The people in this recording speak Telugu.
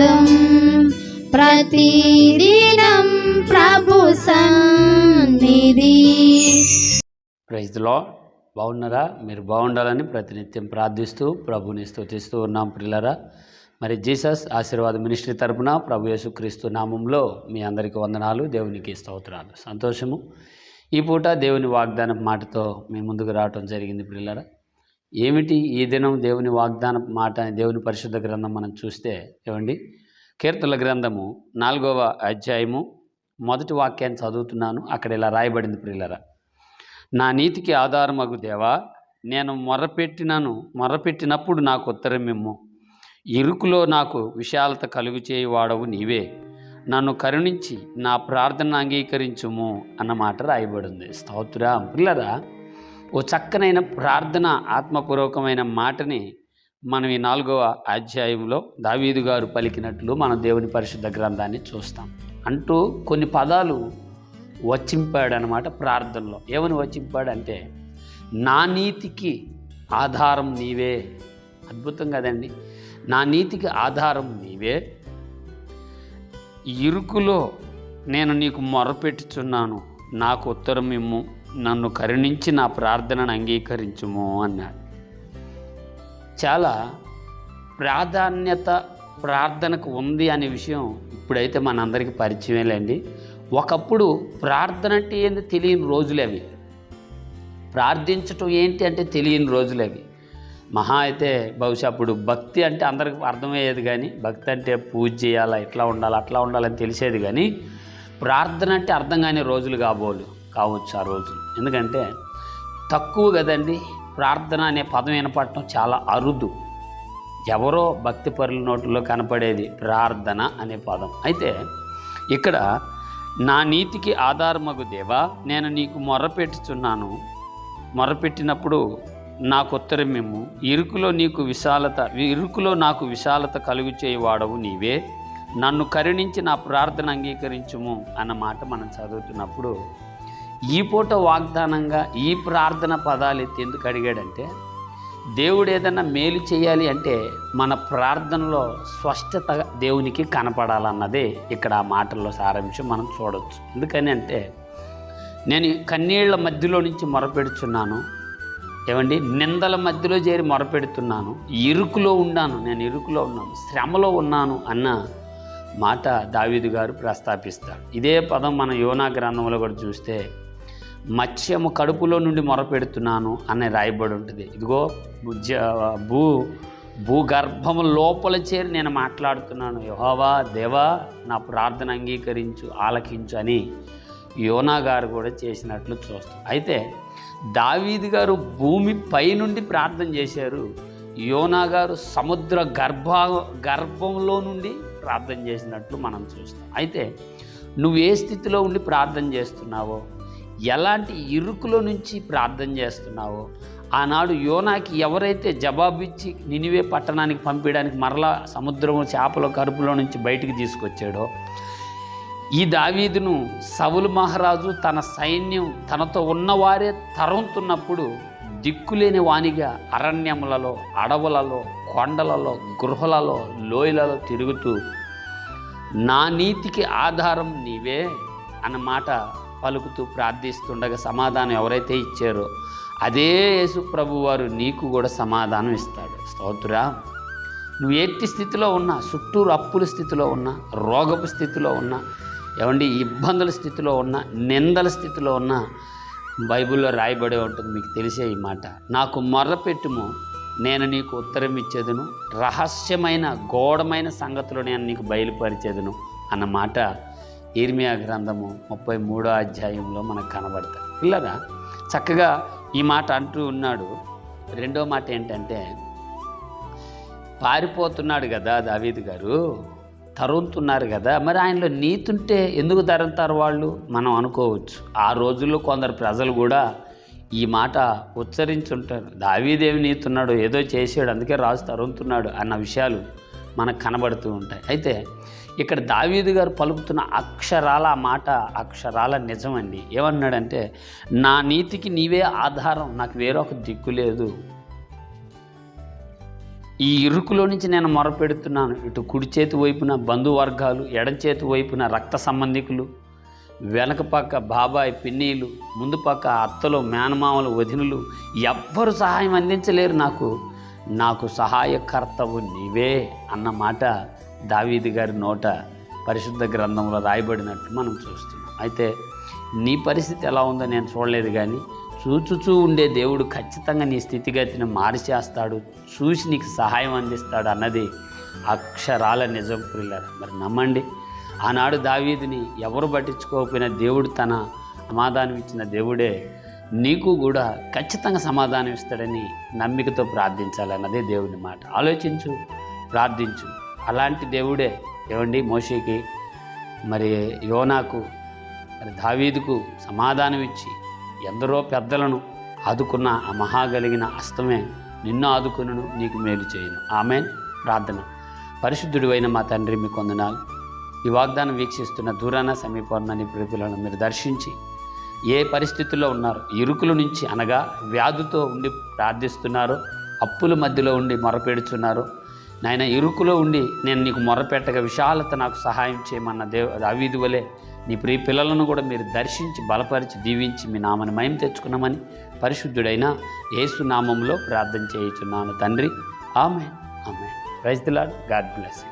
శబ్దం ప్రతిదినం ప్రభు సన్నిధి. ప్రైజ్లో బాగున్నారా? మీరు బాగుండాలని ప్రతినిత్యం ప్రార్థిస్తూ ప్రభుని స్తుతిస్తూ ఉన్నాం పిల్లరా మరి జీసస్ ఆశీర్వాద మినిస్ట్రీ తరపున ప్రభు యేసుక్రీస్తు నామంలో మీ అందరికీ వందనాలు దేవునికి స్తోత్రాలు. సంతోషము. ఈ పూట దేవుని వాగ్దాన మాటతో మీ ముందుకు రావటం జరిగింది పిల్లరా ఏమిటి ఈ దినం దేవుని వాగ్దాన మాట దేవుని పరిశుద్ధ గ్రంథం మనం చూస్తే ఏమండి? కీర్తనల గ్రంథము నాలుగవ అధ్యాయము మొదటి వాక్యాన్ని చదువుతున్నాను. అక్కడ ఇలా రాయబడింది ప్రియులరా. నా నీతికి ఆధారమగు దేవా నేను మొర్రపెట్టినను మొర్రపెట్టినప్పుడు నాకు ఉత్తరమేమో ఇరుకులో నాకు విశాలత కలుగు చేయవాడవు నీవే. నన్ను కరుణించి నా ప్రార్థన అంగీకరించుము అన్న మాట రాయబడింది. స్తోత్రం. పిల్లరా ఓ చక్కనైన ప్రార్థన ఆత్మపూర్వకమైన మాటని మనం ఈ నాలుగవ అధ్యాయంలో దావీదు గారు పలికినట్లు మనం దేవుని పరిశుద్ధ గ్రంథాన్ని చూస్తాం. అంటూ కొన్ని పదాలు వచ్చింపాడనమాట ప్రార్థనలో. ఏమని వచ్చింపాడంటే నా నీతికి ఆధారం నీవే. అద్భుతం కదండి. నా నీతికి ఆధారం నీవే. ఇరుకులో నేను నీకు మొరపెట్టుచున్నాను. నాకు ఉత్తరం ఇమ్ము నన్ను కరుణించి నా ప్రార్థనను అంగీకరించుము అన్నాడు. చాలా ప్రాధాన్యత ప్రార్థనకు ఉంది అనే విషయం ఇప్పుడైతే మనందరికీ పరిచయమేలేండి ఒకప్పుడు ప్రార్థన అంటే ఏంది తెలియని రోజులు అవి. ప్రార్థించటం ఏంటి అంటే తెలియని రోజులు అవి. మహా అయితే బహుశా అప్పుడు భక్తి అంటే అందరికి అర్థమయ్యేది కానీ భక్తి అంటే పూజ చేయాలా ఇట్లా ఉండాలి అట్లా ఉండాలని తెలిసేది కానీ ప్రార్థన అంటే అర్థం కాని రోజులు కాబోలు. కావచ్చు ఆ రోజులు ఎందుకంటే తక్కువ కదండి. ప్రార్థన అనే పదం వినపడటం చాలా అరుదు. ఎవరో భక్తి పరుల నోటిలో కనపడేది ప్రార్థన అనే పదం. అయితే ఇక్కడ నా నీతికి ఆధారమగు దేవా నేను నీకు మొర్రపెట్టుచున్నాను మొర్రపెట్టినప్పుడు నాకు ఉత్తరం మేము ఇరుకులో నీకు విశాలత ఇరుకులో నాకు విశాలత కలుగు చేయవాడవు నీవే. నన్ను కరుణించి నా ప్రార్థన అంగీకరించుము అన్న మాట మనం చదువుతున్నప్పుడు ఈ పూట వాగ్దానంగా ఈ ప్రార్థన పదాలు ఎత్తి ఎందుకు అడిగాడంటే దేవుడు ఏదైనా మేలు చేయాలి అంటే మన ప్రార్థనలో స్పష్టత దేవునికి కనపడాలన్నదే ఇక్కడ ఆ మాటల్లో సారాంశం మనం చూడవచ్చు ఎందుకని అంటే నేను కన్నీళ్ళ మధ్యలో నుంచి మొరపెడుచున్నాను. ఏమండి? నిందల మధ్యలో చేరి మొరపెడుతున్నాను. ఇరుకులో ఉన్నాను. నేను ఇరుకులో ఉన్నాను. శ్రమలో ఉన్నాను అన్న మాట దావీదు గారు ప్రస్తాపిస్తాడు. ఇదే పదం మన యోనా గ్రంథంలో కూడా చూస్తే మత్స్యము కడుపులో నుండి మొరపెడుతున్నాను అని రాయబడి ఉంటుంది. ఇదిగో భూ భూగర్భము లోపల చేరి నేను మాట్లాడుతున్నాను. యహోవా దేవా నా ప్రార్థన అంగీకరించు ఆలకించు అని యోనా గారు కూడా చేసినట్లు చూస్తాం. అయితే దావీది గారు భూమి పైనుండి ప్రార్థన చేశారు. యోనా గారు సముద్ర గర్భ గర్భంలో నుండి ప్రార్థన చేసినట్లు మనం చూస్తాం. అయితే నువ్వు ఏ స్థితిలో ఉండి ప్రార్థన చేస్తున్నావో ఎలాంటి ఇరుకులో నుంచి ప్రార్థన చేస్తున్నావో? ఆనాడు యోనాకి ఎవరైతే జవాబిచ్చి నినివే పట్టణానికి పంపించడానికి మరలా సముద్రము చేపల కరుపులో నుంచి బయటికి తీసుకొచ్చాడో? ఈ దావీదును సవులు మహారాజు తన సైన్యం తనతో ఉన్నవారే తరుముతున్నప్పుడు దిక్కులేని వానిగా అరణ్యములలో అడవులలో కొండలలో గృహలలో లోయలలో తిరుగుతూ నా నీతికి ఆధారం నీవే అన్నమాట పలుకుతూ ప్రార్థిస్తుండగా సమాధానం ఎవరైతే ఇచ్చారో అదే యేసు ప్రభు వారు నీకు కూడా సమాధానం ఇస్తాడు. స్తోత్రా. నువ్వు ఎట్టి స్థితిలో ఉన్నా చుట్టూరు అప్పుల స్థితిలో ఉన్నా రోగపు స్థితిలో ఉన్నా ఏమండి ఇబ్బందుల స్థితిలో ఉన్నా నిందల స్థితిలో ఉన్నా బైబిల్లో రాయబడే ఉంటుంది మీకు తెలిసే ఈ మాట. నాకు మొర్రపెట్టుము నేను నీకు ఉత్తరం ఇచ్చేదను రహస్యమైన గోడమైన సంగతులు నేను నీకు బయలుపరిచేదను అన్న మాట ఇర్మియా గ్రంథము ముప్పై మూడో అధ్యాయంలో మనకు కనబడతాయి. పిల్లరా చక్కగా ఈ మాట అంటూ ఉన్నాడు. రెండో మాట ఏంటంటే పారిపోతున్నాడు కదా దావీద్ గారు తరుముతున్నారు కదా మరి ఆయనలో నీతుంటే ఎందుకు తరుముతారు వాళ్ళు? మనం అనుకోవచ్చు. ఆ రోజుల్లో కొందరు ప్రజలు కూడా ఈ మాట ఉచ్చరించుంటారు. దావీదేవి నీతున్నాడు ఏదో చేసాడు అందుకే రాజు తరుముతున్నాడు అన్న విషయాలు మనకు కనబడుతూ ఉంటాయి. అయితే ఇక్కడ దావీదు గారు పలుకుతున్న అక్షరాల మాట అక్షరాల నిజమండి ఏమన్నాడంటే నా నీతికి నీవే ఆధారం నాకు వేరొక దిక్కు లేదు. ఈ ఇరుకులో నుంచి నేను మొరపెడుతున్నాను. ఇటు కుడి చేతి వైపున బంధువర్గాలు ఎడం చేతి వైపున రక్త సంబంధికులు వెనక పక్క బాబాయ్ పిన్నీలు ముందు పక్క అత్తలు మేనమామలు వదినులు ఎవ్వరు సహాయం అందించలేరు నాకు. నాకు సహాయకర్తవు నీవే అన్న మాట దావీది గారి నోట పరిశుద్ధ గ్రంథంలో రాయబడినట్టు మనం చూస్తున్నాం. అయితే నీ పరిస్థితి ఎలా ఉందో నేను చూడలేదు కానీ చూచుచూ ఉండే దేవుడు ఖచ్చితంగా నీ స్థితిగతిని మార్చేస్తాడు చూసి నీకు సహాయం అందిస్తాడు అన్నది అక్షరాల నిజం ప్రిల్లర్ మరి నమ్మండి ఆనాడు దావీదిని ఎవరు పట్టించుకోకపోయినా దేవుడు తన సమాధానం ఇచ్చిన దేవుడే నీకు కూడా ఖచ్చితంగా సమాధానం ఇస్తాడని నమ్మికతో ప్రార్థించాలన్నదే దేవుని మాట. ఆలోచించు ప్రార్థించు. అలాంటి దేవుడే ఏమండి మోషేకి? మరి యోనాకు మరి దావీదుకు సమాధానం ఇచ్చి ఎందరో పెద్దలను ఆదుకున్న ఆ మహాగలిగిన అస్తమే నిన్ను ఆదుకును నీకు మేలు చేయను. ఆమె ప్రార్థన. పరిశుద్ధుడు అయిన మా తండ్రి మీ కొందనాలు ఈ వాగ్దానం వీక్షిస్తున్న దూరాన సమీపంలోని నీ మీరు దర్శించి ఏ పరిస్థితుల్లో ఉన్నారు? ఇరుకుల నుంచి అనగా వ్యాధుతో ఉండి ప్రార్థిస్తున్నారు అప్పుల మధ్యలో ఉండి మొరపెడుచున్నారు నాయన ఇరుకులో ఉండి నేను నీకు మొరపెట్టగా విశాలత నాకు సహాయం చేయమన్న దేవ దావీదు వలె నీ ప్రియ పిల్లలను కూడా మీరు దర్శించి బలపరిచి దీవించి మీ నామని మయం తెచ్చుకున్నామని పరిశుద్ధుడైన యేసు నామంలో ప్రార్థన చేయుచున్నాను తండ్రి. ఆమె ఆమె ప్రైజ్ దిలాడ్ గాడ్ బ్లెస్